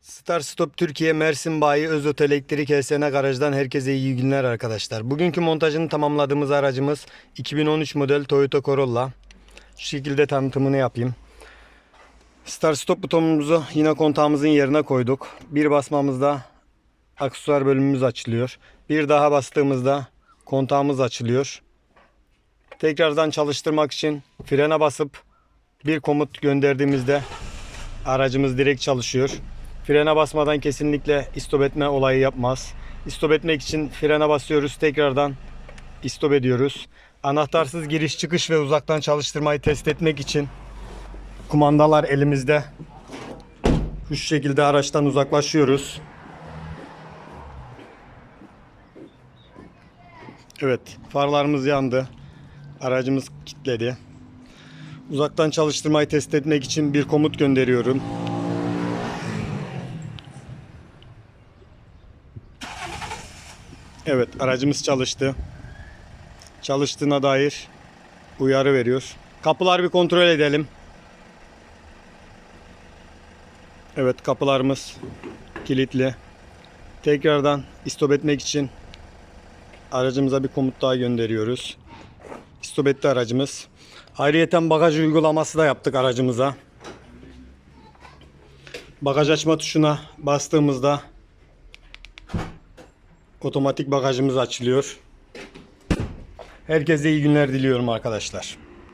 Star Stop Türkiye Mersin Bayi Özot Elektrik HSN Garaj'dan herkese iyi günler arkadaşlar. Bugünkü montajını tamamladığımız aracımız 2013 model Toyota Corolla. Şu şekilde tanıtımını yapayım. Star Stop butonumuzu yine kontağımızın yerine koyduk. Bir basmamızda aksesuar bölümümüz açılıyor. Bir daha bastığımızda kontağımız açılıyor. Tekrardan çalıştırmak için frene basıp bir komut gönderdiğimizde aracımız direkt çalışıyor. Frene basmadan kesinlikle istop etme olayı yapmaz. İstop etmek için frene basıyoruz. Tekrardan istop ediyoruz. Anahtarsız giriş çıkış ve uzaktan çalıştırmayı test etmek için kumandalar elimizde. Şu şekilde araçtan uzaklaşıyoruz. Evet, farlarımız yandı. Aracımız kilitledi. Uzaktan çalıştırmayı test etmek için bir komut gönderiyorum. Evet, aracımız çalıştı. Çalıştığına dair uyarı veriyor. Kapılar bir kontrol edelim. Evet, kapılarımız kilitli. Tekrardan istop etmek için aracımıza bir komut daha gönderiyoruz. İstop etti aracımız. Ayrıyeten bagaj uygulaması da yaptık aracımıza. Bagaj açma tuşuna bastığımızda otomatik bagajımız açılıyor. Herkese iyi günler diliyorum arkadaşlar.